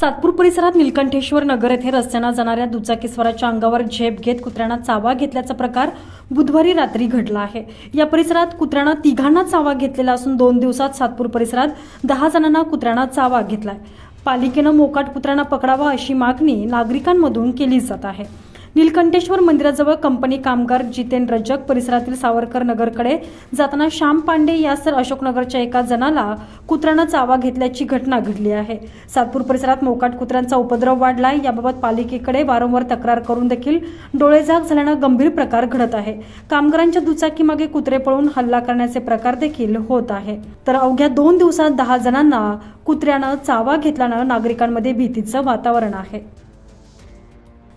सातपूर परिसरात निलकंठेश्वर नगर येथे रस्त्यानं जाणाऱ्या दुचाकीस्वाराच्या अंगावर झेप घेत कुत्र्यांना चावा घेतल्याचा प्रकार बुधवारी रात्री घडला आहे. या परिसरात कुत्र्यांना तिघांना चावा घेतलेला असून दोन दिवसात सातपूर परिसरात दहा जणांना कुत्र्यांना चावा घेतलाय. पालिकेनं मोकाट कुत्र्यांना पकडावा अशी मागणी नागरिकांमधून केली जात आहे. निलकंठेश्वर मंदिराजवळ कंपनी कामगार जितेन रजक परिसरातील सावरकर नगरकडे जाताना श्याम पांडे यासर अशोकनगरच्या एका जणाला कुत्र्यानं चावा घेतल्याची घटना घडली आहे. सातपूर परिसरात मोकाट कुत्र्यांचा उपद्रव वाढलाय. याबाबत पालिकेकडे वारंवार तक्रार करून देखील डोळेझाक झाल्यानं गंभीर प्रकार घडत आहे. कामगारांच्या दुचाकीमागे कुत्रे पळून हल्ला करण्याचे प्रकार देखील होत आहे. तर अवघ्या दोन दिवसात दहा जणांना कुत्र्यानं चावा घेतल्यानं नागरिकांमध्ये भीतीचं वातावरण आहे.